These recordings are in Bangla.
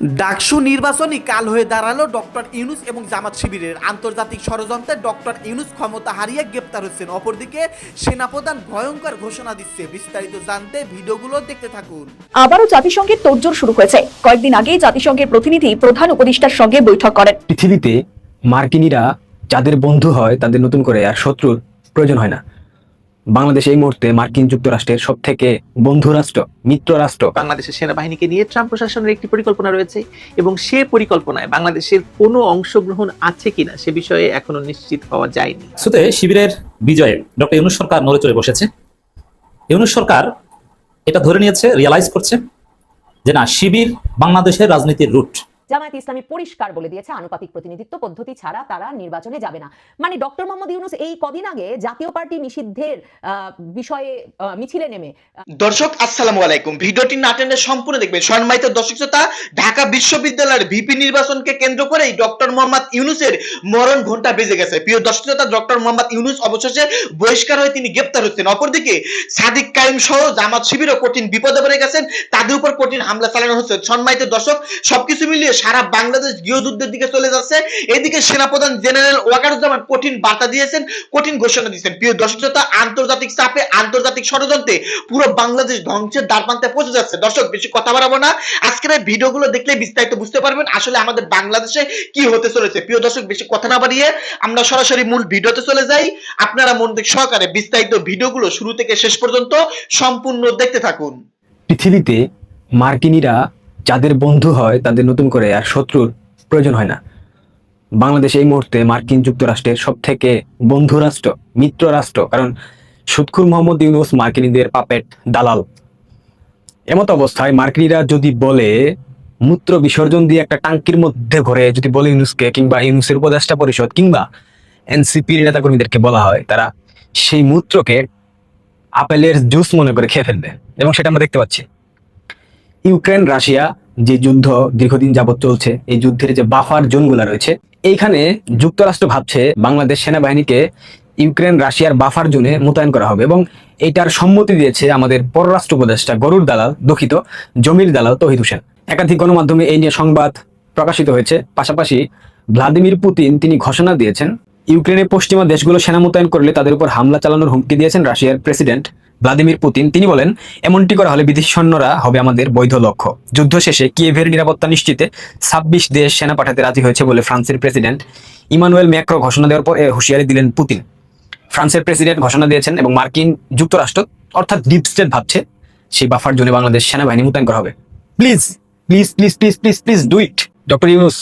ডাকসু নির্বাচনই কাল হয়ে দাঁড়াল ডক্টর ইউনুস এবং জামাত শিবিরের। আন্তর্জাতিক ষড়যন্ত্রে ডক্টর ইউনুস ক্ষমতা হারিয়ে গ্রেপ্তার হচ্ছেন। অপরদিকে সেনাপ্রধান ভয়ঙ্কর ঘোষণা দিচ্ছে। বিস্তারিত জানতে ভিডিওগুলো দেখতে থাকুন। আবারও জাতিসংঘের তোড়জোড় শুরু হয়েছে। কয়েকদিন আগেই জাতিসংঘের প্রতিনিধি প্রধান উপদেষ্টার সঙ্গে বৈঠক করেন। পৃথিবীতে মার্কিনীরা যাদের বন্ধু হয় তাদের নতুন করে আর শত্রুর প্রয়োজন হয় না। বাংলাদেশ এই মুহূর্তে মার্কিন যুক্তরাষ্ট্রের সব থেকে বন্ধু রাষ্ট্র মিত্র রাষ্ট্র। বাংলাদেশের সেনাবাহিনীকে নিয়ে ট্রাম্প প্রশাসনের একটি পরিকল্পনা রয়েছে এবং সে পরিকল্পনায় বাংলাদেশের কোনো অংশগ্রহণ আছে কিনা সে বিষয়ে এখনও নিশ্চিত হওয়া যায়নি। সুতে শিবিরের বিজয়ে ডক্টর ইউনুস সরকার নড়ে চড়ে বসেছে। ইউনুস সরকার এটা ধরে নিয়েছে রিয়ালাইজ করছে যে না শিবির বাংলাদেশের রাজনীতির রুট জামায়াত ইসলামী পরিষ্কার বলে দিয়েছে আনুপাতিক প্রতিনিধিত্ব পদ্ধতি ছাড়া তারা নির্বাচনে যাবে না। মানে ডক্টর মোহাম্মদ ইউনুস এই কদিন আগে জাতীয় পার্টি নিষিদ্ধের বিষয়ে মিছিলে নেমে দর্শক, আসসালামু আলাইকুম। ভিডিওটি না টেনে সম্পূর্ণ দেখবেন। সম্মানিত দর্শক শ্রোতা, ঢাকা বিশ্ববিদ্যালয়ের ভিপি নির্বাচনকে কেন্দ্র করেই ডক্টর মোহাম্মদ ইউনুসের মরণ ঘণ্টা বেজে গেছে। প্রিয় দর্শক শ্রোতা, ডক্টর মোহাম্মদ ইউনুস অবশেষে বহিষ্কার হয়ে তিনি গ্রেপ্তার হচ্ছেন। অপরদিকে, সাদিক কাইম সহ জামাত শিবিরও কঠিন বিপদে পড়ে গেছেন। তাদের উপর কঠিন হামলা চালানো হচ্ছে। সম্মানিত দর্শক, সবকিছু মিলিয়ে সারা বাংলাদেশ গৃহযুদ্ধের দিকে চলে যাচ্ছে। এদিকে সেনাপ্রধান জেনারেল ওয়াকারুজ্জামান কঠিন বার্তা দিয়েছেন, কঠিন ঘোষণা দিয়েছেন। প্রিয় দর্শক শ্রোতা, আন্তর্জাতিক চাপে আন্তর্জাতিক ষড়যন্ত্রে পুরো বাংলাদেশ ধ্বংসের দ্বারপ্রান্তে পৌঁছে যাচ্ছে। দর্শক, বেশি কথা বাড়াবো না। আজকের এই ভিডিওগুলো দেখলে বিস্তারিত বুঝতে পারবেন আসলে আমাদের বাংলাদেশে কি হতে চলেছে। প্রিয় দর্শক, বেশি কথা না বাড়িয়ে আমরা সরাসরি মূল ভিডিওতে চলে যাই। আপনারা মন থেকে সহকারে বিস্তারিত ভিডিওগুলো শুরু থেকে শেষ পর্যন্ত সম্পূর্ণ দেখতে থাকুন। পৃথিবীতে মার্কিনীরা যাদের বন্ধু হয়, তাদের নতুন করে আর শত্রুর প্রয়োজন হয় না। বাংলাদেশ এই মুহূর্তে মার্কিন যুক্তরাষ্ট্রের সব থেকে বন্ধু রাষ্ট্র, মিত্র রাষ্ট্র, কারণ সুৎখুর মোহাম্মদ ইউনুস মার্কিনীদের পাপেট দালাল। এমত অবস্থায় মার্কিনীরা যদি বলে, মূত্র বিসর্জন দিয়ে একটা টাঙ্কির মধ্যে ঘরে যদি বলে ইউনুসকে কিংবা ইউনুসের উপদেষ্টা পরিষদ কিংবা এনসিপির নেতাকর্মীদেরকে বলা হয়, তারা সেই মূত্রকে আপেলের জুস মনে করে খেয়ে ফেলবে। এবং সেটা আমরা দেখতে পাচ্ছি। ইউক্রেন, রাশিয়া যে যুদ্ধ দীর্ঘদিন যাবৎ চলছে, এই যুদ্ধের যে বাফার জোনগুলো রয়েছে, এইখানে যুক্তরাষ্ট্র ভাবছে বাংলাদেশ সেনাবাহিনীকে ইউক্রেন, রাশিয়ার বাফার জোনে মোতায়েন করা হবে এবং এটার সম্মতি দিয়েছে আমাদের পররাষ্ট্র উপদেষ্টা গরুর দালাল, দুঃখিত, জমির দালাল তহিদ হোসেন। একাধিক গণমাধ্যমে এই নিয়ে সংবাদ প্রকাশিত হয়েছে, পাশাপাশি ভ্লাদিমির পুতিন তিনি ঘোষণা দিয়েছেন, ইউক্রেনের পশ্চিমা দেশগুলো সেনা মোতায়েন করলে তাদের উপর হামলা চালানোর হুমকি দিয়েছেন রাশিয়ার প্রেসিডেন্ট ভ্লাদিমির পুতিন, তিনি বলেন, এমনটি করা হলে বিদেশি সৈন্যরা হবে আমাদের বৈধ লক্ষ্য। যুদ্ধ শেষে কিয়েভের নিরাপত্তা নিশ্চিতে ছাব্বিশ দেশ সেনা পাঠাতে রাজি হয়েছে বলে ফ্রান্সের প্রেসিডেন্ট ইমানুয়েল ম্যাক্রো ঘোষণা দেওয়ার পর হুঁশিয়ারি দিলেন পুতিন। ফ্রান্সের প্রেসিডেন্ট ঘোষণা দিয়েছেন এবং মার্কিন যুক্তরাষ্ট্র, অর্থাৎ ডিপ স্টেট, ভাবছে সেই বাফার জন্য বাংলাদেশ সেনাবাহিনী মোতায়েন করা হবে। Please please please please please please do it. Doctor Yunus,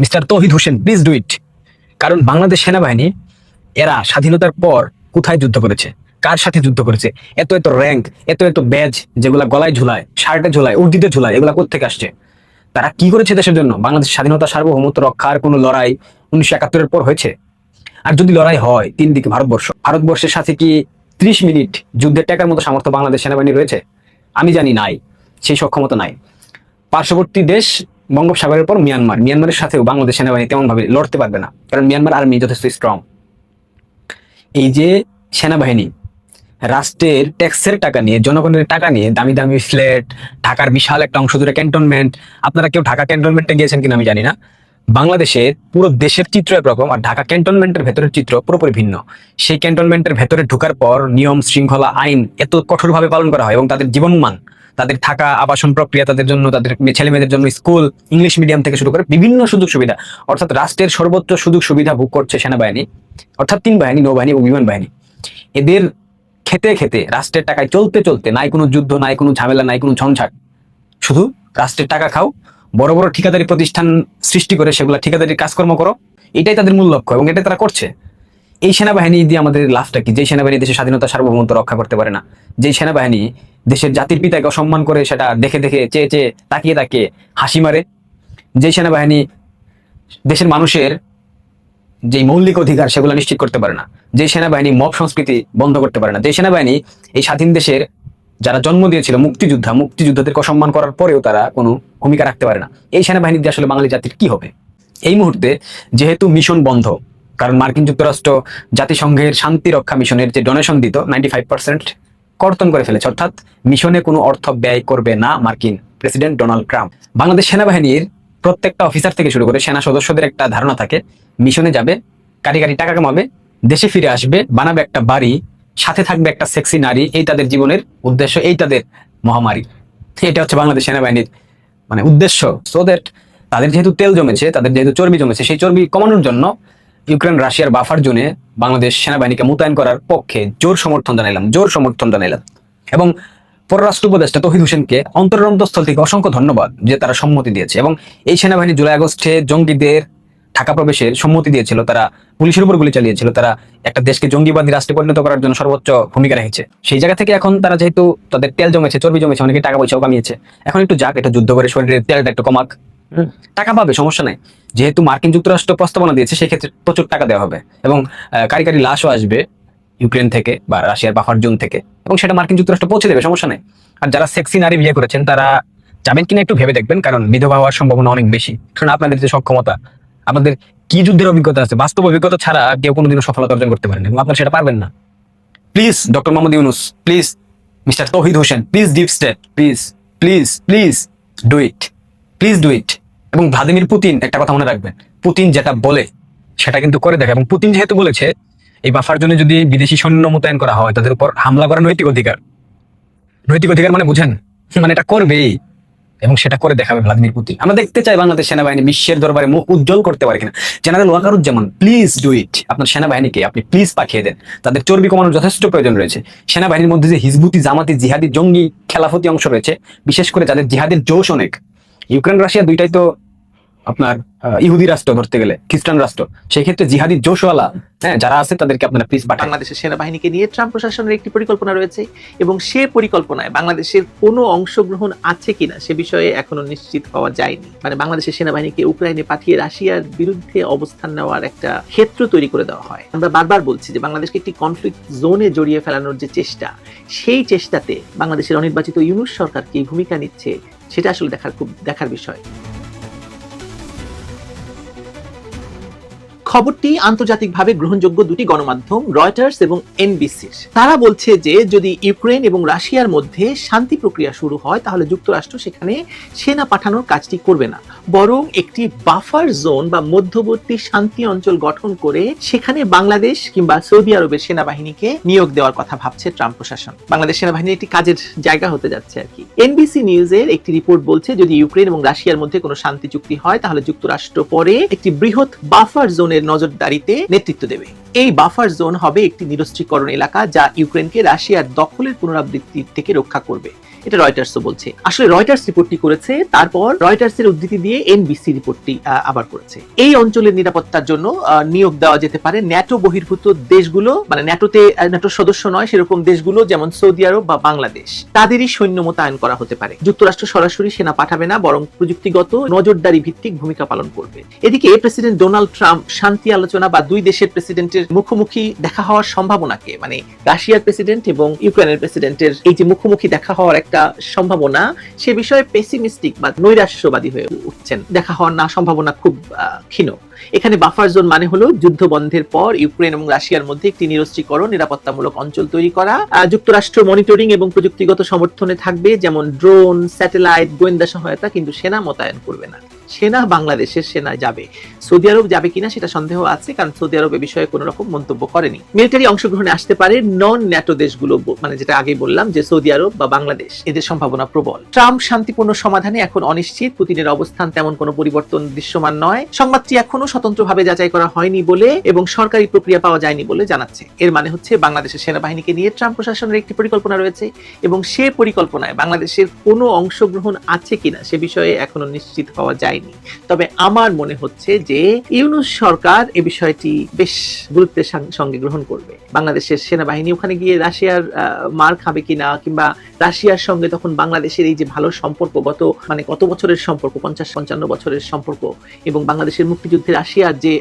mister Touhid Hossain, please do it. কারণ বাংলাদেশ সেনাবাহিনী, এরা স্বাধীনতার পর কোথায় যুদ্ধ করেছে? কার সাথে যুদ্ধ করেছে? এত এত র্যাঙ্ক এত এত ব্যাজ যেগুলা গলায় ঝুলায় শার্টে ঝুলায়, উর্দিতে ঝুলায়, এগুলা কোথেকে আসছে? তারা কি করেছে দেশের জন্য? বাংলাদেশ স্বাধীনতা সার্বভৌমত্ব রক্ষার কোনো লড়াই উনিশশো একাত্তরের পর হয়েছে? আর যদি লড়াই হয়, তিন দিকে ভারতবর্ষ। ভারতবর্ষের সাথে কি ত্রিশ মিনিট যুদ্ধের টাকার মতো সামর্থ্য বাংলাদেশ সেনাবাহিনী রয়েছে? আমি জানি নাই, সেই সক্ষমতা নাই। পার্শ্ববর্তী দেশ বঙ্গোপসাগরের পর মিয়ানমার। মিয়ানমারের সাথেও বাংলাদেশ সেনাবাহিনী তেমন ভাবে লড়তে পারবে না, কারণ মিয়ানমার আর্মি যথেষ্ট স্ট্রং এই যে সেনাবাহিনী রাষ্ট্রের ট্যাক্সের টাকা নিয়ে, জনগণের টাকা নিয়ে দামি দামি ফ্ল্যাট ঢাকার বিশাল একটা অংশ জুড়ে ক্যান্টনমেন্ট আপনারা কেউ ঢাকা ক্যান্টনমেন্টে গিয়েছেন কিনা আমি জানি না। বাংলাদেশের পুরো দেশের চিত্র একরকম আর ঢাকা ক্যান্টনমেন্টের ভেতরের চিত্র পুরোপুরি ভিন্ন। সেই ক্যান্টনমেন্টের ভেতরে ঢোকার পর নিয়ম, শৃঙ্খলা, আইন এত কঠোরভাবে পালন করা হয় এবং তাদের জীবনমান, তাদের থাকা, আবাসন প্রক্রিয়া তাদের জন্য, তাদের ছেলে মেয়েদের জন্য, স্কুল, ইংলিশ মিডিয়াম থেকে শুরু করে বিভিন্ন সুযোগ সুবিধা, অর্থাৎ রাষ্ট্রের সর্বোচ্চ সুযোগ সুবিধা ভোগ করছে সেনাবাহিনী, অর্থাৎ তিন বাহিনী, নৌবাহিনী এবং বিমান বাহিনী। এদের খেতে খেতে রাষ্ট্রের টাকায় চলতে চলতে নাই কোনো যুদ্ধ, নাই কোনো ঝামেলা, নাই কোনো ঝঞ্ঝাট। শুধু রাষ্ট্রের টাকা খাও, বড় বড় ঠিকাদারি প্রতিষ্ঠান সৃষ্টি করে সেগুলো ঠিকাদারি কাজকর্ম করো, এটাই তাদের মূল লক্ষ্য এবং এটাই তারা করছে। এই সেনাবাহিনী দিয়ে আমাদের লাভটা কি? যে সেনাবাহিনী দেশের স্বাধীনতা, সার্বভৌমত্ব রক্ষা করতে পারে না যে সেনাবাহিনী দেশের জাতির পিতাকে অসম্মান করে সেটা দেখে দেখে, চেয়ে চেয়ে তাকিয়ে তাকিয়ে হাসি মারে যে সেনাবাহিনী দেশের মানুষের যে মৌলিক অধিকার সেগুলো নিশ্চিত করতে পারে না, যে সেনাবাহিনী মব সংস্কৃতি বন্ধ করতে পারে না, যে সেনাবাহিনী এই স্বাধীন দেশের যারা জন্ম দিয়েছিল মুক্তিযোদ্ধা, মুক্তিযোদ্ধাদেরকে অসম্মান করার পরেও তারা কোনো ভূমিকা রাখতে পারে না। এই সেনাবাহিনী আসলে বাঙালি জাতির কি হবে? এই মুহূর্তে যেহেতু মিশন বন্ধ, কারণ মার্কিন যুক্তরাষ্ট্র জাতিসংঘের শান্তি রক্ষা মিশনের যে ডোনেশন দিত, নাইনটি ফাইভ পার্সেন্ট কর্তন করে ফেলেছে, অর্থাৎ মিশনে কোনো অর্থ ব্যয় করবে না মার্কিন প্রেসিডেন্ট ডোনাল্ড ট্রাম্প। বাংলাদেশ সেনাবাহিনীর প্রত্যেকটা অফিসার থেকে শুরু করে সেনা সদস্যদের একটা ধারণা থাকে। মিশনে যাবে কারি কারি টাকা কামাবে, দেশে ফিরে আসবে, বানাবে একটা বাড়ি, সাথে থাকবে একটা সেক্সি নারী, এই তাদের জীবনের উদ্দেশ্য, এই তাদের মহামারী। এটা হচ্ছে বাংলাদেশ সেনাবাহিনীর মানে উদ্দেশ্য। সো দ্যাট তাদের যেহেতু তেল জমেছে, তাদের যেহেতু চর্বি জমেছে, সেই চর্বি কমানোর জন্য ইউক্রেন, রাশিয়ার বাফার জোনে বাংলাদেশ সেনাবাহিনীকে মোতায়েন করার পক্ষে জোর সমর্থন জানাইলাম, জোর সমর্থন জানাইলাম। এবং পররাষ্ট্র উপদেষ্টা তহিদ হোসেনকে অন্তরের অন্তঃস্থল থেকে অসংখ্য ধন্যবাদ যে তারা সম্মতি দিয়েছে এবং এই সেনাবাহিনী জুলাই আগস্টে জঙ্গিদের ঢাকা প্রবেশের সম্মতি দিয়েছিল তারা পুলিশের উপর গুলি চালিয়েছিল তারা একটা দেশকে জঙ্গিবাদী রাষ্ট্রে পরিণত করার জন্য সর্বোচ্চ ভূমিকা রেখেছে। সেই জায়গা থেকে এখন তারা যেহেতু তাদের তেল জমেছে চর্বি জমেছে অনেকে টাকা পয়সাও কামিয়েছে। এখন একটু যাক এটা যুদ্ধ করে শরীরের তেলটা একটু কমাক। হুম, টাকা পাবে সমস্যা নাই। যেহেতু মার্কিন যুক্তরাষ্ট্র প্রস্তাবনা দিয়েছে সেক্ষেত্রে প্রচুর টাকা দেওয়া হবে এবং আহ, কারি কারি লাশও আসবে। ইউক্রেন থেকে বা রাশিয়ার বাফার জোন থেকে, এবং সেটা মার্কিন যুক্তরাষ্ট্র পৌঁছে দেবে, সমস্যা নেই। আর যারা সেক্সি নারী বিয়ে করেছেন, তারা যাবেন কিনা একটু ভেবে দেখবেন, কারণ বিধবা হওয়ার সম্ভাবনা অনেক বেশি। কারণ আপনাদের যে সক্ষমতা, আপনাদের কি যুদ্ধের অভিজ্ঞতা আছে? বাস্তব অভিজ্ঞতা ছাড়া কেউ কোনোদিনও সফলতা অর্জন করতে পারেন, এবং আপনারা সেটা পারবেন না। Please doctor Mohammad Yunus please mister Touhid Hossain please deep state please please please do it please do it এবং ভ্লাদিমির পুতিন একটা কথা মনে রাখবেন পুতিন যেটা বলে, সেটা কিন্তু করে দেখে, এবং পুতিন যেহেতু বলেছে এই বাফার জন্য যদি বিদেশি সৈন্য মোতায়েন করা হয়, তাদের উপর হামলা করার নৈতিক অধিকার। নৈতিক অধিকার মানে বুঝেন? মানে এটা করবেই এবং সেটা করে দেখাবে ভ্লাদিমির পুতিন। আমরা দেখতে চাই বাংলাদেশ সেনাবাহিনী বিশ্বের দরবারে মুখ উজ্জ্বল করতে পারে কিনা। General Wakeruzzaman please do it আপনার সেনাবাহিনীকে আপনি প্লিজ পাঠিয়ে দেন। তাদের চর্বি কমানোর যথেষ্ট প্রয়োজন রয়েছে। সেনাবাহিনীর মধ্যে যে হিজবুতি, জামাতি, জিহাদি, জঙ্গি খেলাফতি অংশ রয়েছে, বিশেষ করে যাদের জিহাদের জোশ অনেক। ইউক্রেন, রাশিয়া দুইটাই তো আপনার ইহুদি রাষ্ট্র ধরতে গেলে, খ্রিস্টান রাষ্ট্র। সেই ক্ষেত্রে জিহাদি জোশওয়ালা হ্যাঁ যারা আছে তাদেরকে আপনারা প্লিজ পাঠান। বাংলাদেশের সেনাবাহিনীকে নিয়ে ট্রাম্প প্রশাসনের একটি পরিকল্পনা রয়েছে এবং সে পরিকল্পনায় বাংলাদেশের কোনো অংশগ্রহণ আছে কিনা সে বিষয়ে এখনও নিশ্চিত হওয়া যায়নি। মানে বাংলাদেশের সেনাবাহিনীকে ইউক্রেনে পাঠিয়ে রাশিয়ার বিরুদ্ধে অবস্থান নেওয়ার একটা ক্ষেত্র তৈরি করে দেওয়া হয়। আমরা বারবার বলছি যে বাংলাদেশকে একটি কনফ্লিক্ট জোনে জড়িয়ে ফেলানোর যে চেষ্টা, সেই চেষ্টাতে বাংলাদেশের অনির্বাচিত ইউনুস সরকার কি ভূমিকা নিচ্ছে, সেটা আসলে দেখার খুব, দেখার বিষয়। খবরটি আন্তর্জাতিকভাবে গ্রহণযোগ্য দুটি গণমাধ্যম, রয়টার্স এবং এনবিসির। তারা বলছে যে, যদি ইউক্রেন এবং রাশিয়ার মধ্যে শান্তি প্রক্রিয়া শুরু হয়, তাহলে যুক্তরাষ্ট্র সেখানে সেনা পাঠানোর কাজটি করবে না। বরং একটি বাফার জোন বা মধ্যবর্তী শান্তি অঞ্চল গঠন করে সেখানে বাংলাদেশ কিংবা সৌদি আরবের সেনাবাহিনীকে নিয়োগ দেওয়ার কথা ভাবছে ট্রাম্প প্রশাসন। বাংলাদেশ সেনাবাহিনীর একটি কাজের জায়গা হতে যাচ্ছে আর কি। এনবিসি নিউজের একটি রিপোর্ট বলছে, যদি ইউক্রেন এবং রাশিয়ার মধ্যে কোনো শান্তি চুক্তি হয়, তাহলে যুক্তরাষ্ট্র পরে একটি বৃহৎ বাফার জোনের নজরদারিতে নেতৃত্ব দেবে। এই বাফার জোন হবে একটি নিরস্ত্রীকরণ এলাকা যা ইউক্রেনকে রাশিয়ার দখলের পুনরাবৃত্তি থেকে রক্ষা করবে। এটা রয়টার্সও বলছে। আসলে রয়টার্স রিপোর্টটি করেছে তারপর রয়টার্সের উদ্ধৃতি দিয়ে এনবিসি রিপোর্টটি আবার করেছে। এই অঞ্চলের নিরাপত্তার জন্য নিয়োগ দেওয়া যেতে পারে ন্যাটো বহির্ভূত দেশগুলো মানে ন্যাটোতে আহ, ন্যাটোর সদস্য নয় সেরকম দেশগুলো যেমন সৌদি আরব বা বাংলাদেশ। তাদেরই সৈন্য মোতায়েন করা হতে পারে। যুক্তরাষ্ট্র সরাসরি সেনা পাঠাবে না বরং প্রযুক্তিগত নজরদারি ভিত্তিক ভূমিকা পালন করবে। এদিকে প্রেসিডেন্ট ডোনাল্ড ট্রাম্প শান্তি আলোচনা বা দুই দেশের প্রেসিডেন্টের মুখোমুখি দেখা হওয়ার সম্ভাবনাকে মানে রাশিয়ার প্রেসিডেন্ট এবং ইউক্রেনের প্রেসিডেন্টের এই যে মুখোমুখি দেখা হওয়ার একটা সম্ভাবনা, সে বিষয়ে পেসিমিস্টিক বা নৈরাশ্যবাদী হয়ে উঠছেন। দেখা হওয়ার না সম্ভাবনা খুব ক্ষীণ। এখানে বাফার জোন মানে হলো যুদ্ধ বন্ধের পর ইউক্রেন এবং রাশিয়ার মধ্যে একটি নিরস্ত্রীকরণ, নিরাপত্তামূলক অঞ্চল তৈরি করা। যুক্তরাষ্ট্র মনিটরিং এবং প্রযুক্তিগত সমর্থনে থাকবে, যেমন ড্রোন স্যাটেলাইট গোয়েন্দা সহায়তা, কিন্তু সেনা মোতায়েন করবে না। সেনা বাংলাদেশের সেনা যাবে। সৌদি আরব যাবে কিনা সেটা সন্দেহ আছে, কারণ সৌদি আরব এ বিষয়ে কোনো রকম মন্তব্য করেনি। মিলিটারি অংশগ্রহণে আসতে পারে নন ন্যাটো দেশগুলো মানে যেটা আগে বললাম যে সৌদি আরব বা বাংলাদেশ, এদের সম্ভাবনা প্রবল। ট্রাম্প শান্তিপূর্ণ সমাধানে এখন অনিশ্চিত, পুতিনের অবস্থান তেমন কোনো পরিবর্তন দৃশ্যমান নয়। সংবাদটি এখনও স্বতন্ত্রভাবে যাচাই করা হয়নি বলে এবং সরকারি প্রক্রিয়া পাওয়া যায়নি বলে জানাচ্ছে। এর মানে হচ্ছে বাংলাদেশের সেনাবাহিনীকে নিয়ে ট্রাম্প প্রশাসনের একটি পরিকল্পনা রয়েছে এবং সে পরিকল্পনায় বাংলাদেশের কোনো অংশগ্রহণ আছে কিনা সে বিষয়ে এখনও নিশ্চিত হওয়া যায়নি। তবে আমার মনে হচ্ছে যে ইউনুস সরকার এ বিষয়টি বেশ গুরুত্বের সঙ্গে গ্রহণ করবে। বাংলাদেশের সেনাবাহিনী ওখানে গিয়ে রাশিয়ার মার খাবে কিনা কিংবা রাশিয়ার সঙ্গে তখন বাংলাদেশের এই যে ভালো সম্পর্ক, গত মানে কত বছরের সম্পর্ক, পঞ্চাশ, পঞ্চান্ন বছরের সম্পর্ক এবং বাংলাদেশের মুক্তিযুদ্ধে রাশিয়ার যে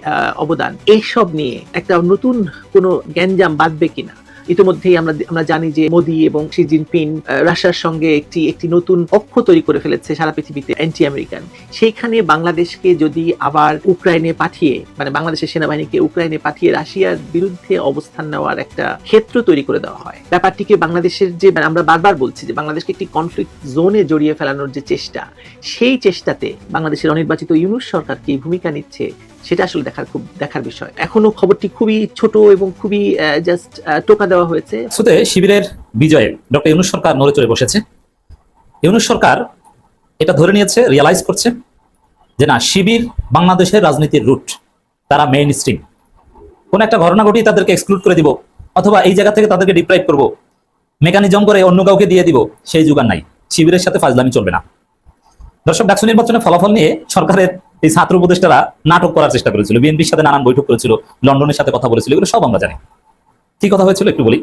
অবদান এইসব নিয়ে একটা নতুন কোনো গ্যাঞ্জাম বাঁধবে কিনা? ইতিমধ্যেই আমরা আমরা জানি যে মোদি এবং শি জিনপিং রাশিয়ার সঙ্গে একটি একটি নতুন অক্ষ তৈরি করে ফেলেছে সারা পৃথিবীতে অ্যান্টি আমেরিকান সেইখানে বাংলাদেশকে যদি আবার ইউক্রাইনে পাঠিয়ে মানে বাংলাদেশের সেনাবাহিনীকে ইউক্রাইনে পাঠিয়ে রাশিয়ার বিরুদ্ধে অবস্থান নেওয়ার একটা ক্ষেত্র তৈরি করে দেওয়া হয়। ব্যাপারটিকে বাংলাদেশের যে মানে আমরা বারবার বলছি যে বাংলাদেশকে একটি কনফ্লিক্ট জোনে জড়িয়ে ফেলানোর যে চেষ্টা, সেই চেষ্টাতে বাংলাদেশের অনির্বাচিত ইউনুস সরকার কি ভূমিকা নিচ্ছে সেটা আসলে দেখার খুব, দেখার বিষয়। এখনও খবরটি খুবই ছোট এবং খুবই জাস্ট টোকা দেওয়া হয়েছে। শুতে শিবিরের বিজয়ে ডক্টর ইউনুস সরকার নড়ে চড়ে বসেছে। ইউনুস সরকার এটা ধরে নিয়েছে রিয়ালাইজ করছে যে না, শিবির বাংলাদেশের রাজনীতির রুট তারা মেইন স্ট্রিম কোন একটা ঘটনা ঘটিয়ে তাদেরকে এক্সক্লুড করে দিব, অথবা এই জায়গা থেকে তাদেরকে ডিপ্রাইভ করব মেকানিজম করে অন্য কাউকে দিয়ে দিব, সেই যুগার নাই। শিবিরের সাথে ফাজলামি চলবে না। দর্শক, ডাকসু নির্বাচনের ফলাফল নিয়ে সরকারের এই ছাত্র উপদেষ্টারা নাটক করার চেষ্টা করেছিল, বিএনপির সাথে নানান বৈঠক করেছিল, লন্ডনের সাথে কথা বলেছিল, এগুলো সব আমরা জানি। কি কথা হয়েছিল একটু বলি?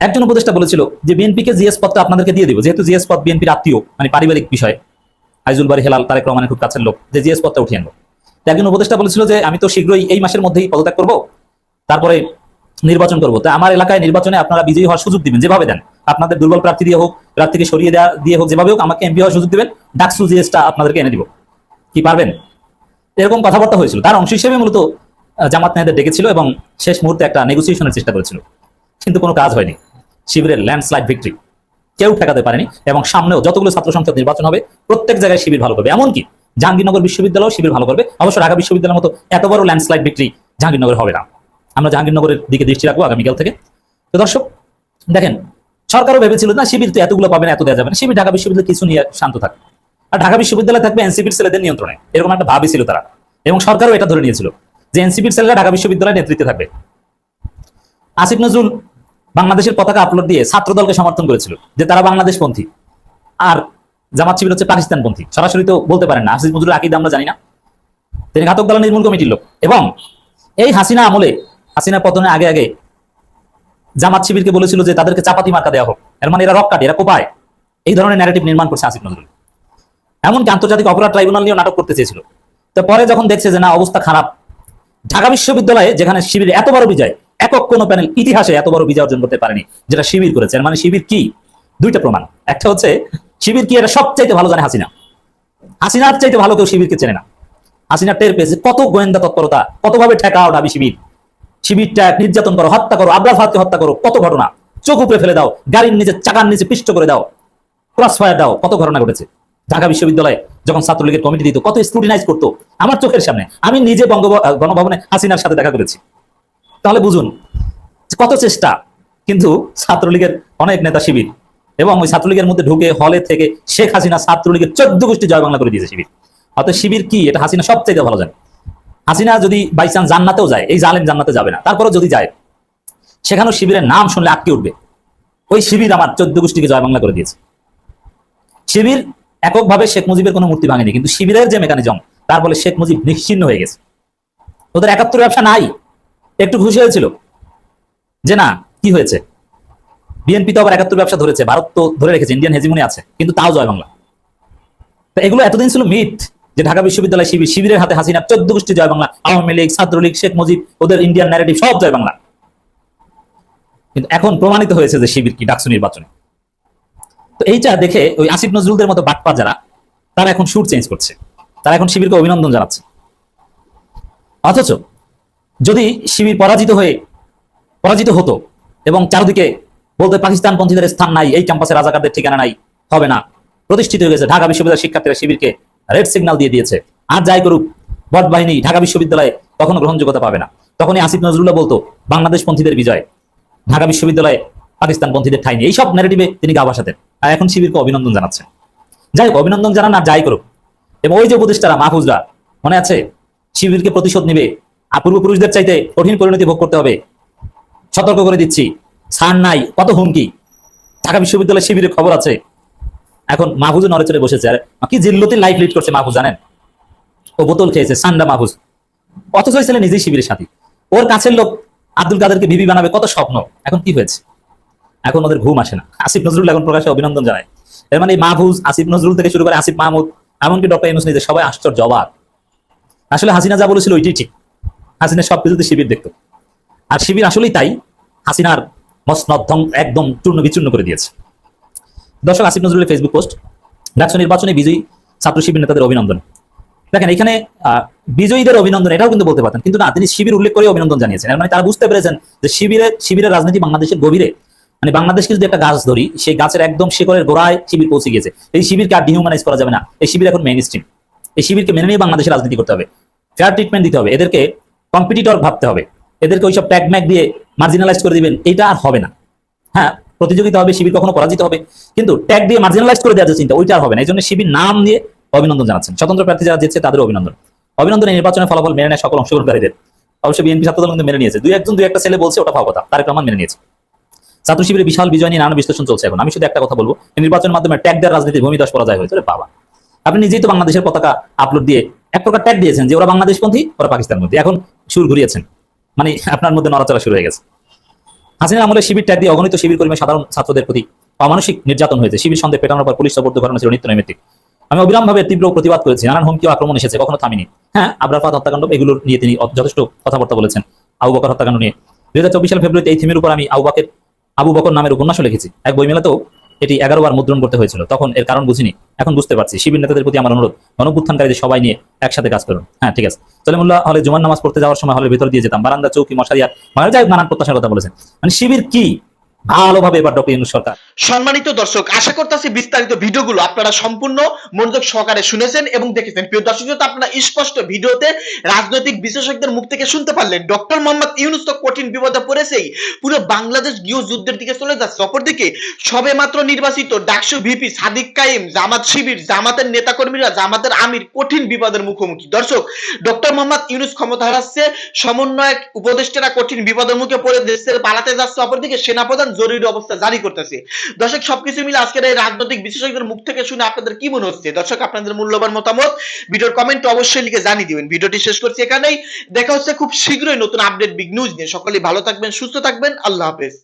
একজন উপদেষ্টা বলেছিল যে বিএনপিকে জিএস পদটা আপনাদেরকে দিয়ে দিব, যেহেতু জিএস পদ বিএনপির আত্মীয় মানে পারিবারিক বিষয়। আইজুল বাড়ি হেলাল, তারেক রহমানের খুব কাছের লোক, যে জিএস পদটা উঠিয়ে আনব একজন উপদেষ্টা বলেছিল যে, আমি তো শীঘ্রই এই মাসের মধ্যেই পদত্যাগ করব, তারপরে নির্বাচন করব। তো আমার এলাকায় নির্বাচনে আপনারা বিজয়ী হওয়ার সুযোগ দিবেন, যেভাবে দেন। আপনাদের দুর্বল প্রার্থী দিয়ে হোক, প্রার্থীকে সরিয়ে দেওয়া দিয়ে হোক, যেভাবে হোক, আমাকে এমপি হওয়ার সুযোগ দিবেন, ডাকসু জিএসটা আপনাদেরকে এনে দিব। কি পারবেন? এরকম কথাবার্তা হয়েছিল। তার অংশ হিসেবে মূলত জামাত নেতাদের ডেকেছিল এবং শেষ মুহূর্তে একটা নেগোসিয়েশনের চেষ্টা করেছিল। কিন্তু কোনো কাজ হয়নি। শিবিরের ল্যান্ডস্লাইড ভিক্টরি কেউ ঠেকাতে পারেনি এবং সামনেও যতগুলো ছাত্র সংসদ নির্বাচন হবে, প্রত্যেক জায়গায় শিবির ভালো করবে। এমনকি জাহাঙ্গীরনগর বিশ্ববিদ্যালয় শিবির ভালো করবে। অবশ্য ঢাকা বিশ্ববিদ্যালয়ের মতো এত বড় ল্যান্ডস্লাইড ভিক্টরি জাহাঙ্গীরনগর হবে না। আমরা জাহাঙ্গীরনগরের দিকে দৃষ্টি রাখব আগামীকাল থেকে। তো দর্শক, দেখেন, সরকারও ভেবেছিল, না, শিবির তো এতগুলো পাবে না, এত দেওয়া যাবে না। শিবির ঢাকা বিশ্ববিদ্যালয় কিছু নিয়ে শান্ত থাকবে আর ঢাকা বিশ্ববিদ্যালয় থাকবে এনসিপির ছেলেদের নিয়ন্ত্রণে। এরকম একটা ভাবই ছিল তারা। এবং সরকারও এটা ধরে নিয়েছিল যে এনসিপির ছেলেরা ঢাকা বিশ্ববিদ্যালয়ের নেতৃত্বে থাকবে। আসিফ নজরুল বাংলাদেশের পতাকা আপলোড দিয়ে ছাত্র দলকে সমর্থন করেছিল যে তারা বাংলাদেশ পন্থী আর জামাত শিবির হচ্ছে পাকিস্তান পন্থী সরাসরি তো বলতে পারেন না। আসিফ নজরুল আকিদা আমরা জানি না। তিনি ঘাতক দল নির্মূল কমিটির লোক। এবং এই হাসিনা আমলে হাসিনা পতনের আগে আগে জামাত শিবিরকে বলেছিল যে তাদেরকে চাপাতি মার্কা দেওয়া হোক। এর মানে এরা রক কাটে, এরা কোপায়। এই ধরনের ন্যারেটিভ নির্মাণ করছে আসিফ নজরুল। এমনকি আন্তর্জাতিক অপরাধ ট্রাইব্যুনাল নিয়েও নাটক করতে চেয়েছিল। তো পরে যখন দেখছে যে না, অবস্থা খারাপ, ঢাকা বিশ্ববিদ্যালয়ে যেখানে শিবির এত বড় বিজয়, একক কোনো প্যানেল ইতিহাসে এত বড় বিজয় অর্জন করতে পারেনি, যেটা শিবির করেছে। মানে শিবির কি? দুইটা প্রমাণ। একটা হচ্ছে, শিবির কি এটা সবচাইতে ভালো জানে হাসিনা। হাসিনার চাইতে ভালো কেউ শিবিরকে চেনে না। হাসিনা টের পেয়েছে কত গোয়েন্দা তৎপরতা, কতভাবে ঠেকাও ডাবি শিবির। শিবিরটা নির্যাতন করো, হত্যা করো, আবরার ফাতকে হত্যা করো, কত ঘটনা। চোখ উপরে ফেলে দাও, গাড়ির নিচে চাকার নিচে পিষ্ট করে দাও ক্রস ফায়ার দাও, কত ঘটনা ঘটেছে। ঢাকা বিশ্ববিদ্যালয়ে যখন ছাত্রলীগের কমিটি দিত, কত স্ক্রুটিনাইজ করতো আমার চোখের সামনে। আমি নিজে বঙ্গ, গণভবনে হাসিনার সাথে দেখা করেছি। তাহলে বুঝুন কত চেষ্টা, কিন্তু ছাত্রলীগের অনেক নেতা শিবির এবং ওই ছাত্রলীগের মধ্যে ঢুকে হলে থেকে শেখ হাসিনা ছাত্রলীগের চোদ্দ গোষ্ঠী জয় বাংলা করে দিয়েছে শিবির। অর্থাৎ শিবির কি? এটা হাসিনা সবচেয়ে ভালো জানে। হাসিনা যদি বাই চান্স জান্নাতেও যায়, এই জালেম জান্নাতে যাবে না, তারপরেও যদি যায় সেখানেও শিবিরের নাম শুনলে আটকে উঠবে। ওই শিবির আমার চোদ্দ গোষ্ঠীকে জয় বাংলা করে দিয়েছে। শিবির এককভাবে শেখ মুজিবের কোনো মূর্তি ভাঙেনি, কিন্তু শিবিরের যে মেকানিজম তার ফলে শেখ মুজিব নিশ্চিন্ন হয়ে গেছে। ওদের একাত্তর ব্যবসা নাই, একটু খুশি হয়েছিল। যে না, কি হয়েছে? বিএনপি তো আবার একাত্তর ব্যবসা ধরেছে, ভারত তো ধরে রেখেছে ইন্ডিয়ান হেজিমনি আছে, কিন্তু তাও জয় বাংলা। তো এগুলো এতদিন ছিল মিথ যে ঢাকা বিশ্ববিদ্যালয় শিবির, শিবিরের হাতে হাসিনা, চোদ্দ গোষ্ঠী জয় বাংলা, আওয়ামী লীগ, ছাত্রলীগ, শেখ মুজিব, ওদের ইন্ডিয়ান ন্যারেটিভ সব জয় বাংলা। কিন্তু এখন প্রমাণিত হয়েছে যে শিবির কি ডাকসু নির্বাচনে। তো এইটা দেখে ওই আসিফ নজরুলদের মতো বাটপা যারা, তারা এখন সুর চেঞ্জ করছে। তারা এখন শিবিরকে অভিনন্দন জানাচ্ছে। অথচ যদি শিবির পরাজিত হয়ে, পরাজিত হতো এবং চারদিকে বলতে পাকিস্তান পন্থীদের স্থান নাই, এই ক্যাম্পাসে রাজাকারদের ঠিকানা নাই, হবে না। প্রতিষ্ঠিত হয়ে গেছে। ঢাকা বিশ্ববিদ্যালয়ের শিক্ষার্থীরা শিবিরকে রেড সিগন্যাল দিয়ে দিয়েছে। আর যাই করুক, বট বাহিনী ঢাকা বিশ্ববিদ্যালয়ে কখনো গ্রহণযোগ্যতা পাবে না। তখনই আসিফ নজরুল্লাহ বলতো বাংলাদেশ পন্থীদের বিজয়। ঢাকা বিশ্ববিদ্যালয়ে পাকিস্তান পন্থীদের ঠাই নেই। এইসব ন্যারেটিভে তিনি গা ভাসাতেন এখন শিবিরকে অভিনন্দন জানাচ্ছেন যাই হোক, অভিনন্দন জানান আর যাই করুক। এবং ওই যে উপদেষ্টারা, মাহফুজরা, মনে আছে? শিবিরকে প্রতিশোধ নিবে। আর পূর্বপুরুষদের চাইতে কঠিন পরিণতি ভোগ করতে হবে। সতর্ক করে দিচ্ছি। ছাড় নাই, কত হুমকি? ঢাকা বিশ্ববিদ্যালয় শিবিরের খবর আছে। এখন মাহফুজ নড়ে বসেছে। আর কি জিল্লতি লাইফ লিড করছে মাহফুজ, জানেন? ও বোতল খেয়েছে, সান্ডা মাহফুজ। অথচ ছেলে নিজেই শিবিরের সাথী। ওর কাছের লোক আব্দুল কাদেরকে বিবি বানাবে, কত স্বপ্ন। এখন কি হয়েছে? এখন ওদের ঘুম আসে না। আসিফ নজরুল এখন প্রকাশে অভিনন্দন জানায়। এর মানে মাহফুজ, আসিফ নজরুল থেকে শুরু করে আসিফ মাহমুদ, এমনকি ডক্টর ইউনুস নিজে সবাই আশ্চর্য, অবাক। আসলে হাসিনা যা বলেছিল ওইটাই ঠিক। হাসিনা সবকিছুতে শিবির দেখতো। আর শিবির আসলেই তাই, হাসিনার মসনদ্ধম একদম চূর্ণ বিচূর্ণ করে দিয়েছে। দর্শক, আসিফ নজরুলের ফেসবুক পোস্ট ডাকসু নির্বাচনে বিজয়ী ছাত্র শিবির নেতাদের অভিনন্দন। দেখেন, এখানে বিজয়ীদের অভিনন্দন এটাও কিন্তু বলতে পারতেন, কিন্তু না, তিনি শিবির উল্লেখ করে অভিনন্দন জানিয়েছেন। মানে তারা বুঝতে পেরেছেন যে শিবিরে শিবিরের রাজনীতি বাংলাদেশের গভীরে। মানে বাংলাদেশকে যদি একটা গাছ ধরি, সেই গাছের একদম শিকড়ের গোড়ায় শিবির পৌঁছে গিয়েছে। এই শিবিরকে আর ডিহিউম্যানাইজ করা যাবে না। এই শিবির এখন মেইন স্ট্রিম এই শিবিরকে মেনে নিয়ে বাংলাদেশের রাজনীতি করতে হবে। ফেয়ার ট্রিটমেন্ট দিতে হবে। এদেরকে কম্পিটিটর ভাবতে হবে। এদেরকে ওইসব ট্যাগ ম্যাগ দিয়ে মার্জিনালাইজ করে দিবেন এটা আর হবে না। হ্যাঁ প্রতিযোগিতা হবে, শিবির কখনো পরাজিত হবে। কিন্তু ট্যাগ দিয়ে মার্জিনালাইজ করে দেওয়ার যে চিন্তা, ওইটা আর হবে না। এই জন্য শিবির নাম নিয়ে অভিনন্দন জানাচ্ছেন। স্বতন্ত্র প্রার্থী যারা দিচ্ছে তাদের অভিনন্দন। অভিনন্দন নির্বাচনের ফলাফল মেনে নেয় সকল অংশগ্রহণকারীদের। অবশ্যই বিএনপি ছাত্রদল কিন্তু মেনে নিয়েছে। দুই একজন, দুই একটা ছেলে বলছে, ওটা ভাব কথা। তারেক রহমান মেনে নিয়েছে। ছাত্র শিবিরের বিশাল বিজয় নিয়ে নানা বিশ্লেষণ চলছে এখন। আমি শুধু একটা কথা বলব নির্বাচনের মাধ্যমে ট্যাগ দেওয়ার রাজনীতির ভূমিদাস পরাজয় হয়েছে বাবা আপনি নিজেই তো বাংলাদেশের পতাকা আপলোড দিয়ে এক প্রকার ট্যাগ দিয়েছেন যে ওরা বাংলাদেশপন্থী, ওরা পাকিস্তানপন্থী। এখন সুর ঘুরিয়েছেন। মানে আপনার মধ্যে নড়াচড়া শুরু হয়ে গেছে। হাসিনার আমলে শিবির ট্যাগ দিয়ে অগণিত শিবির কর্মী সাধারণ ছাত্রদের প্রতি অমানসিক নির্যাতন হয়েছে। শিবির সন্দেহ পেটানোর পর পুলিশ সবর্দ ঘটনা ছিল নিত্য নৈমিত্তিক। আমি অবিরামভাবে তীব্র প্রতিবাদ করেছি। নানান হুমকি আক্রমণ এসেছে, কখনো থামিনি। হ্যাঁ আবরাফাত হত্যাকাণ্ড এগুলো নিয়ে তিনি যথেষ্ট কথাবার্তা বলেছেন। আবু বকর হত্যাকাণ্ড নিয়ে। দুই হাজার চব্বিশ সাল ফেব্রুয়ারিতে এই থিমের উপর আমি আবু বাকের আবু বকর নামের উপন্যাসও লিখেছি। এক বইমেলাতেও এটি এগারো বার মুদ্রণ করতে হয়েছিল। তখন এর কারণ বুঝিনি। এখন বুঝতে পারছি। শিবির নেতাদের প্রতি আমার অনুরোধ। গণপুত্থানকারীদের সবাই নিয়ে একসাথে কাজ করুন। হ্যাঁ ঠিক আছে। সলিমুল্লাহ হলে জুমার নামাজ পড়তে যাওয়ার সময় হলে ভিতর দিয়ে যেতাম। বারান্দা, চৌকি, মশারিয়া। মানে যাই নানান প্রত্যাশার কথা বলেছেন। মানে শিবির কি? ভালোভাবে এবার ডক্টর ইউনুস সরকার। সম্মানিত দর্শক আশা করতেছি বিস্তারিত ভিডিওগুলো আপনারা সম্পূর্ণ মনোযোগ সহকারে শুনেছেন এবং দেখেছেন। প্রিয় দর্শক শ্রোতা, আপনারা স্পষ্ট ভিডিওতে রাজনৈতিক বিশেষজ্ঞদের মুখ থেকে শুনতে পারলেন ডক্টর মোহাম্মদ ইউনুস তো কঠিন বিপদে পড়েছেই। পুরো বাংলাদেশ গৃহ যুদ্ধের দিকে চলে যাচ্ছে। অপরদিকে সবে মাত্র নির্বাচিত ডাকসু ভিপি সাদিক কাইম জামাত শিবির জামাতের নেতাকর্মীরা জামাতের আমির কঠিন বিপদের মুখোমুখি। দর্শক ডক্টর মোহাম্মদ ইউনুস ক্ষমতা হারাচ্ছে সমন্বয়ক উপদেষ্টারা কঠিন বিপদের মুখে পড়ে দেশ থেকে পালাতে যাচ্ছে। অপরদিকে সেনাপ্রধান জরুরি অবস্থা জারি করতেছে। দর্শক, সবকিছু মিলে আজকের এই রাজনৈতিক বিশেষজ্ঞের মুখ থেকে শুনে আপনাদের কি মনে হচ্ছে? দর্শক, আপনাদের মূল্যবান মতামত ভিডিওর কমেন্ট অবশ্যই লিখে জানিয়ে দিবেন। ভিডিওটি শেষ করছি এখানেই। দেখা হচ্ছে খুব শীঘ্রই নতুন আপডেট বিগ নিউজ নিয়ে। সকলে ভালো থাকবেন, সুস্থ থাকবেন। আল্লাহ হাফেজ।